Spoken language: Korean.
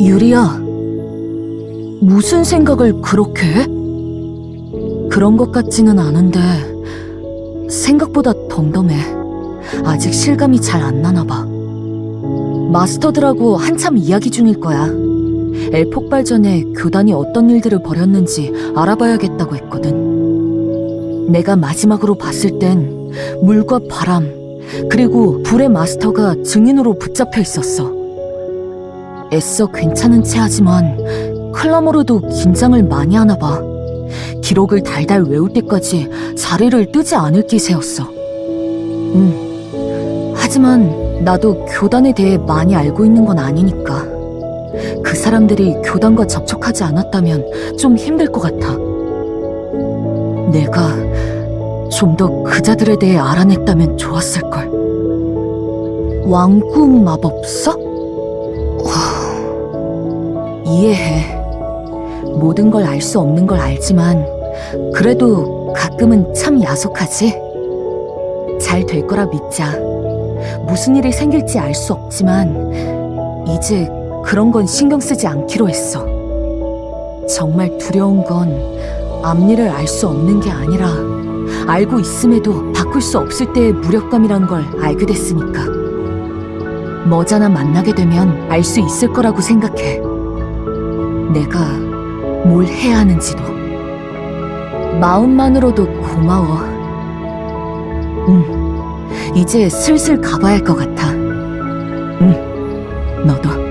유리야, 무슨 생각을 그렇게 해? 그런 것 같지는 않은데, 생각보다 덤덤해. 아직 실감이 잘 안 나나 봐. 마스터들하고 한참 이야기 중일 거야. 엘 폭발 전에 교단이 어떤 일들을 벌였는지 알아봐야겠다고 했거든. 내가 마지막으로 봤을 땐 물과 바람, 그리고 불의 마스터가 증인으로 붙잡혀 있었어. 애써 괜찮은 체 하지만 클라모르도 긴장을 많이 하나 봐. 기록을 달달 외울 때까지 자리를 뜨지 않을 기세였어. 음. 하지만 나도 교단에 대해 많이 알고 있는 건 아니니까. 그 사람들이 교단과 접촉하지 않았다면 좀 힘들 것 같아. 내가 좀 더 그자들에 대해 알아냈다면 좋았을걸. 왕궁 마법사? 하, 이해해. 모든 걸 알 수 없는 걸 알지만, 그래도 가끔은 참 야속하지? 잘 될 거라 믿자. 무슨 일이 생길지 알 수 없지만, 이제 그런 건 신경 쓰지 않기로 했어. 정말 두려운 건 앞일을 알 수 없는 게 아니라 알고 있음에도 바꿀 수 없을 때의 무력감이란 걸 알게 됐으니까. 머지않아 만나게 되면 알 수 있을 거라고 생각해. 내가 뭘 해야 하는지도. 마음만으로도 고마워. 응, 이제 슬슬 가봐야 할 것 같아. 응, 너도.